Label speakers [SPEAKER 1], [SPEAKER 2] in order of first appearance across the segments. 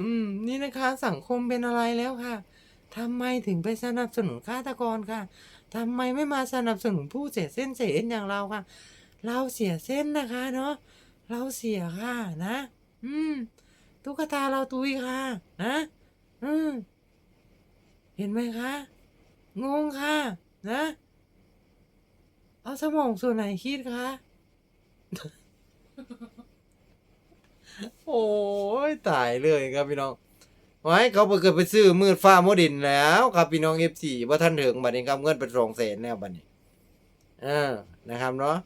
[SPEAKER 1] อืม นี่นะคะสังคมเป็นอะไรแล้วค่ะทำไมถึงไปสนับสนุนฆาตกรค่ะทำไมไม่มาสนับสนุนผู้เสียเส้นเสียเอ็นอย่างเราค่ะ เราเสียเส้นนะคะเนาะเราเสียค่ะนะ อืมตุ๊กตาเราตุยค่ะ นะอืมเห็นไหมคะ งงค่ะ นะ เอาสมองส่วนไหนคิดคะ โอ้ยตายเลยครับพี่น้องไว้เขาไปเกิดไปซื้อมืดฟ้าโมดินแล้ว ครับพี่น้องเอฟซีว่าท่านถึงบัดนี้ครับเงินเป็นสองแสนแล้วบัดนี้เออนะครับเนาะ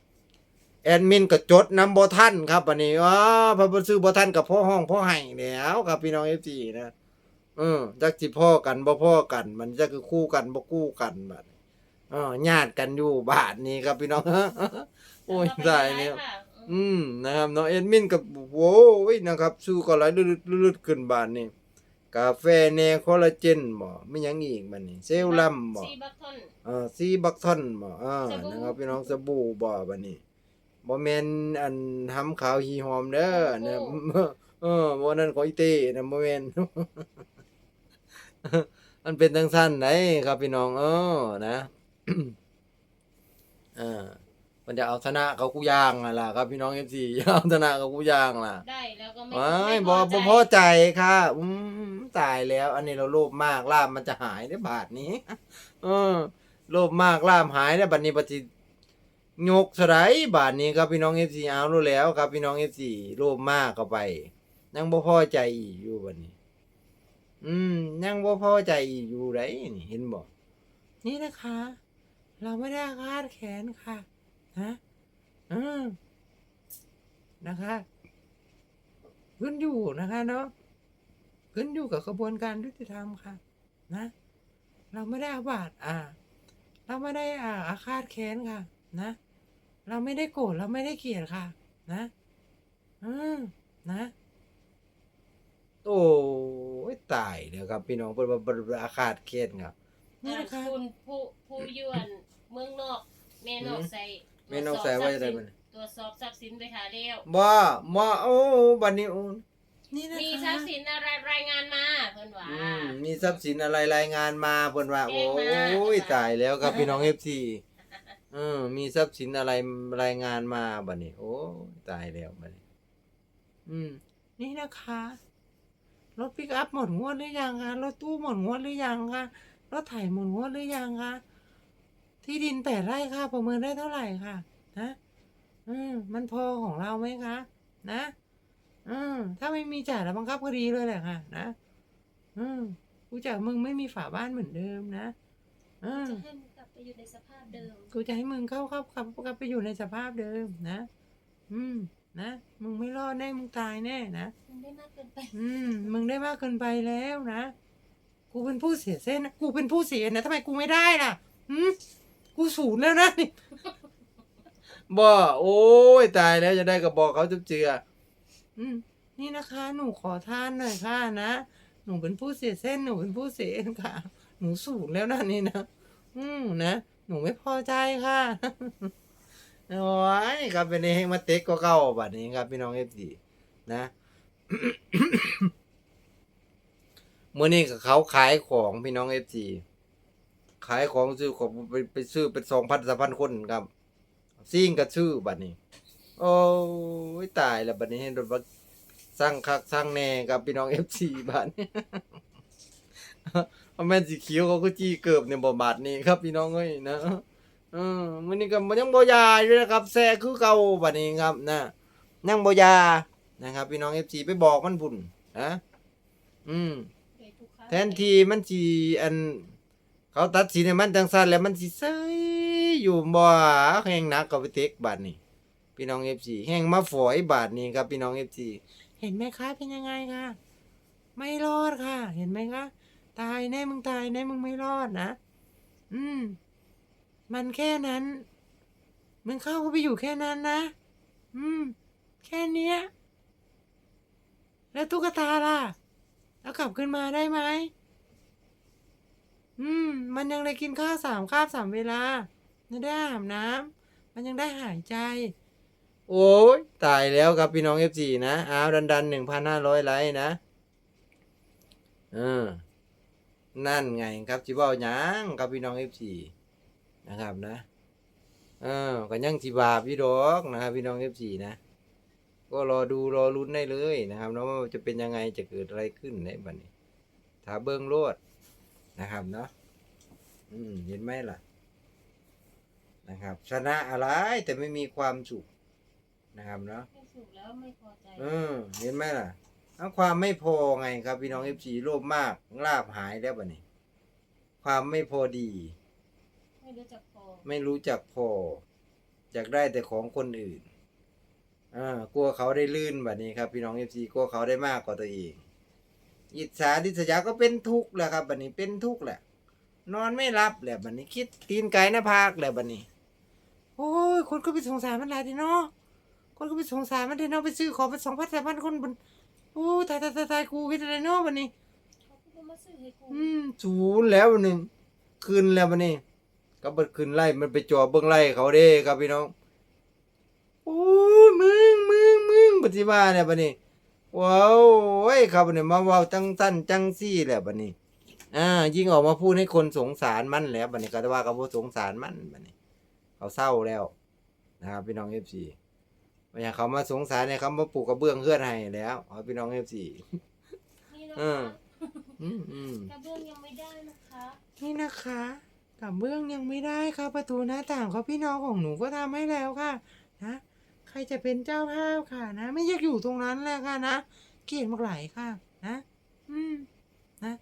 [SPEAKER 1] แอดมินก็จดนำบท่านครับบัดนี้อ๋อพอไปซื้อบท่านกับพ่อห้องพ่อให้แล้วครับพี่น้องเอฟซีนะเออจักสิพ่อกันบ่พ่อกัน มันจะคือคู่กันบ่คู่กันบัดอ๋อญาติกันอยู่บาทนี้ครับพี่น้องโอ้ยตายเนี่ย อืมนะครับเนาะเอ็ดมินกับโว้ยนะครับ สู้ก็ไหลลืดๆขึ้นบานนี่กาแฟแนคอลลาเจนบ่ไม่หยังอีกบัดนี้ เซลลัมบ่
[SPEAKER 2] ซีบัคทอน
[SPEAKER 1] เอ่อซีบักทอนบ่อ่า
[SPEAKER 2] สบู่
[SPEAKER 1] นะครับพี่น้องสบู่บ่บัดนี้บ่แม่นอันทำขาวหีหอมเด้อนะเออบ่นั่นของอีเต้นะบ่แม่นมันเป็นจังซั่นไดครับพี่น้องเออนะอ่า มันจะเอาชนะเขากูย่างอะล่ะครับพี่น้อง FC เอาชนะเขากูย่างล่ะ
[SPEAKER 2] ได้แล้วก็ไม่
[SPEAKER 1] ว้าย
[SPEAKER 2] ไม่
[SPEAKER 1] บ่
[SPEAKER 2] พ
[SPEAKER 1] บ่
[SPEAKER 2] ใจ
[SPEAKER 1] พอใจค่ะอืมตายแล้ว อันนี้เราโลภมากลาบมันจะหายได้บาทนี้ เออโลภมากลาบหายได้บัดนี้บัดสิยกสไลด์บาทนี้ครับพี่น้อง FC เอารู้แล้วครับพี่น้อง FC โลภมากเข้าไปยังบ่พอใจอีกอยู่บัดนี้ อืมยังบ่พอใจอีกอยู่ไดนี่เห็นบ่นี่นะคะ เราไม่ได้อาฆาตแขนค่ะ นะอืมนะคะขึ้นอยู่นะคะเนาะขึ้นอยู่กับกระบวนการยุติธรรมค่ะ นะ เราไม่ได้อาบาดอ่า เราไม่ได้อ่าอาฆาตแค้นค่ะ นะ เราไม่ได้โกรธเราไม่ได้เกลียดค่ะ นะอืมนะ โอ้ยตายเดี๋ยวครับ พี่น้องเป็นว่าอาฆาตแค้นครับนี่
[SPEAKER 2] อ่า
[SPEAKER 1] นะคะ
[SPEAKER 2] คุณผู้ผู้ยวนเมืองนอก แม่นอกใส่
[SPEAKER 1] แม่นอกใส่ว่าจะได้มัน
[SPEAKER 2] ตรวจสอบทรัพย์สินไปหาแล้ว
[SPEAKER 1] บ่บ่โอ้บัดนี้โอ้นี่นะคะ
[SPEAKER 2] มีทรัพย์สินอะไรรายงานมาเพิ่นว่า
[SPEAKER 1] อืมมีทรัพย์สินอะไรรายงานมาเพิ่นว่า
[SPEAKER 2] แจ้
[SPEAKER 1] โอ้
[SPEAKER 2] งมา
[SPEAKER 1] ยตายแล้วครับพี่น้อง FC เออมีทรัพย์สินอะไรรายงานมาบัดนี้ โอ้ยตายแล้วบัดนี้ อืม นี่นะคะรถปิกอัพหมดงวดหรือยังคะรถตู้หมดงวดหรือยังคะรถไถหมดงวดหรือยังคะ ที่ดินแปดไร่ค่ะ ประเมินได้เท่าไหร่ค่ะ นะอืมมันพอของเราไหมคะ นะอืมถ้าไม่มีจ่ายแล้วบังคับคดีเลยแหละค่ะ นะอืมกูจะมึงไม่มีฝาบ้านเหมือนเดิมนะอืม
[SPEAKER 2] จะให้มันกลับไปอยู่ในสภาพเดิม
[SPEAKER 1] กูจะให้มึงเข้าเข้าเข้ากลับไปอยู่ในสภาพเดิมนะ อืม นะ มึงไม่รอดแน่ มึงตายแน่นะ
[SPEAKER 2] มันได้มากเกินไป
[SPEAKER 1] อืม มึงได้มากเกินไปแล้วนะ กูเป็นผู้เสียเส้นนะกูเป็นผู้เสียนะทำไมกูไม่ได้ล่ะหืม กูศูนย์แล้วนะนี่บ่โอ้ยตายแล้วจะได้กับบอกเขาจุบเจืออืมนี่นะคะ หนูขอทานหน่อยค่ะนะ หนูเป็นผู้เสียเส้น หนูเป็นผู้เสียเอ็นค่ะ หนูศูนย์แล้วนะนี่นะ อืมนะ หนูไม่พอใจค่ะ โอ้ยครับเป็นเองมาเต็กก็เก่าบัดนี้ครับ พี่น้องเอฟซีนะ เมื่อนี้ก็เขาขายของพี่น้องเอฟซี ขายของซื้อของไปไปซื้อเป็นสองพันสามพันคนครับซิ่งก็ซื้อบัดนี้ โอ้ยตายแล้วบัดนี้เห็นรถบัสสร้างคักสร้างแน่กับพี่น้องเอฟซีบัดนี้เอาแม่นสีเขียวเขาก็จี้เกือบเนี่ยบ่บาทนี้ครับ พี่น้องเอ้ยนะเออมื้อนี้ก็บ่ยังบ่ยาอยู่นะครับแซ่คือเก่าบัดนี้ครับนะยังบ่ยานะครับ พี่น้อง FC ไปบอกมันพุ่นนะอืมแทนที่มันสิอัน เขาตัดสินให้มันจังซั่นแล้วมันสิเซยอยู่บ่แห่งหนักก็ไปเทคบาดนี้พี่น้อง FC แห่งมาฝอยบาดนี้ครับพี่น้อง FC เห็นไหมคะเป็นยังไงคะไม่รอดค่ะ เห็นไหมคะตายแน่มึงตายแน่มึงไม่รอดนะอืม มันแค่นั้น มึงเข้าไปอยู่แค่นั้นนะอืม แค่เนี้ย แล้วตุ๊กตาล่ะแล้วกลับขึ้นมาได้ไหม อืม มันยังได้กินข้าวสามคาบสามเวลายังได้อาบน้ำมันยังได้หายใจ โอ้ยตายแล้วครับพี่น้องเอฟซีนะอ้าวดันดันหนึ่งพันห้าร้อยไลค์นะเออนั่นไงครับสิเว้าหยังกับพี่น้อง FC นะครับนะเออก็ยังสิบาปอยู่ดอกนะครับพี่น้อง FC นะ ก็รอดูรอลุ้นได้เลยนะครับเนาะว่าจะเป็นยังไงจะเกิดอะไรขึ้นในบัดนี้ถ้าเบิ่งโลด นะครับเนาะอืมเห็นไหมล่ะ นะครับ ชนะอะไรแต่ไม่มีความสุขนะครับเนาะ
[SPEAKER 2] ไม่สุขแล้วไม่พอใจ
[SPEAKER 1] เออเห็นไหมล่ะเอาความไม่พอไงครับพี่น้องเอฟซีโลภมากลาบหายแล้วบัดนี้ความไม่พอดี
[SPEAKER 2] ไม่รู้จักพอ
[SPEAKER 1] ไม่รู้จักพออยากได้แต่ของคนอื่นอ่ากลัวเขาได้ลื่นแบบนี้ครับ พี่น้องเอฟซีกลัวเขาได้มากกว่าตัวเอง อิจฉาดิษยาก็เป็นทุกข์แหละครับบัดนี้เป็นทุกข์แหละ นอนไม่รับแหละบัดนี้คิดตีนไก่หน้าผากแหละบัดนี้ โอ้ยคนก็ไปสงสารมันหลายทีเนาะคนก็ไปสงสารมันทีเนาะไปซื้อของไปสองพันสามพันคนบนโอ้ตายตายตายตายกูคิดอะไรเนาะบัดนี้
[SPEAKER 2] อื
[SPEAKER 1] มศูนย์แล้วบัดนี้คืนแล้วบัดนี้ก็บิดคืนไล่มันไปจ่อเบิ้องไล่เขาเด้ครับพี่น้องโอ้มึงมึงมึงปฏิบัติเนี่ยบัดนี้ ว้าวโอ้ยครับบัดนี้มาเว้าจังสั้นจังซี่แหละบัดนี้ อ่า ยิ่งออกมาพูดให้คนสงสารมันแล้วบัดนี้ก็จะว่ากับผู้สงสารมันบัดนี้ เขาเศร้าแล้วนะครับพี่น้องเอฟซีไม่อยากเขามาสงสารเนี่ยเขามาปลูกกระเบื้องเพื่อนให้แล้วเอาพี่น้องเอฟซี
[SPEAKER 2] นี่นะ
[SPEAKER 1] เออ
[SPEAKER 2] คะ
[SPEAKER 1] อืมอืม
[SPEAKER 2] กระเบื้องยังไม่ได้นะคะ
[SPEAKER 1] นี่นะคะกระเบื้องยังไม่ได้ค่ะประตูหน้าต่างเขาพี่น้องของหนูก็ทำให้แล้วค่ะ นะใค รจะเป็นเจ้าภาพค่ะนะ ไม่อยากอยู่ตรงนั้นแหละค่ะนะเกลียดมากไหลายค่ะ นะ อืม นะ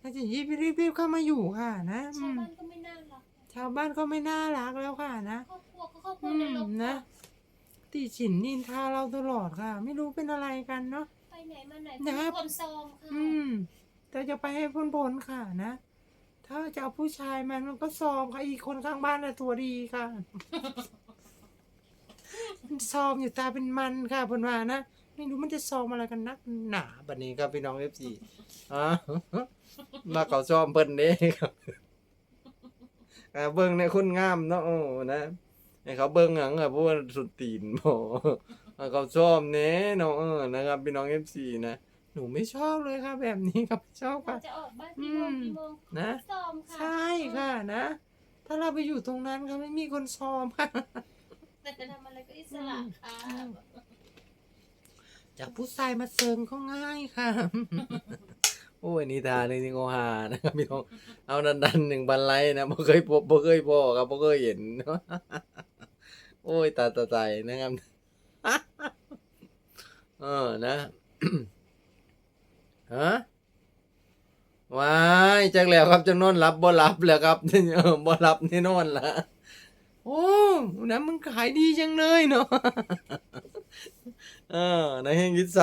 [SPEAKER 1] น่าจะรีบรีบรีบเข้ามาอยู่ค่ะ นะอื
[SPEAKER 2] ชาว
[SPEAKER 1] ม
[SPEAKER 2] บ้านก็ไม่น่ารัก
[SPEAKER 1] ชาวบ้านก็ไม่น่ารักแล้วค่ะนะ
[SPEAKER 2] ครอบครัวก็ครอบครั
[SPEAKER 1] อื
[SPEAKER 2] วใน
[SPEAKER 1] ม
[SPEAKER 2] โลก
[SPEAKER 1] นะติฉินนินทาเราตลอดค่ะ ไม่รู้เป็นอะไรกันเนาะ
[SPEAKER 2] ไปไหนมาไหน
[SPEAKER 1] นะครับ
[SPEAKER 2] คนซองค่ะ
[SPEAKER 1] อืมแต่จะไปให้พ้นพ้นๆค่ะนะ ถ้าจะเอาผู้ชายมันมันก็ซอมค่ะอีกคนข้างบ้านน่ะตัวดีค่ะ มันซอมอยู่ตาเป็นมันค่ะเพนว่านะไม่รู้มันจะซอมอะไรกันนักหนาบัดนี้ครับพี่น้องเอฟซีอ่ามาเขาซอมเพิ่นเด้ครับอ่าเบิ่งในคนงามเนาะโอ้นะให้เขาเบิ่งหยังอะเพราะว่าสุดตีนบ่อ่าเขาชอบเน่เนาะเออนะครับพี่น้องเอฟซีนะหนูไม่ชอบเลยค่ะแบบนี้ครับไม่ชอบ
[SPEAKER 2] เรา
[SPEAKER 1] ค่ะ
[SPEAKER 2] จะออกบ้านกี่โมง
[SPEAKER 1] อืม
[SPEAKER 2] กี่โมง
[SPEAKER 1] นะ
[SPEAKER 2] ซอมค่ะ
[SPEAKER 1] ใช่ค่ะนะ ถ้าเราไปอยู่ตรงนั้นค่ะไม่มีคนซ้อมค่ะ
[SPEAKER 2] แต่จะทำอะไรก็อิสระค่ะ
[SPEAKER 1] จากผู้ชายมาเซิงก็ง่ายค่ะ โอ้ยนิทานเลยนี่โงหานะครับพี่น้องเอาดันดันๆหนึ่งบันไลนะบ่เคยพบบ่เคยพอครับบ่เคยเห็น โอ้ยตาตาใจนะครับเออนะฮะว้ายจักแล้วครับจังนอนรับบ่รับแล้วครับเออบ่รับแน่นอนละ โอ้นะมึงขายดีจังเลยเนาะเออนะเฮงยิด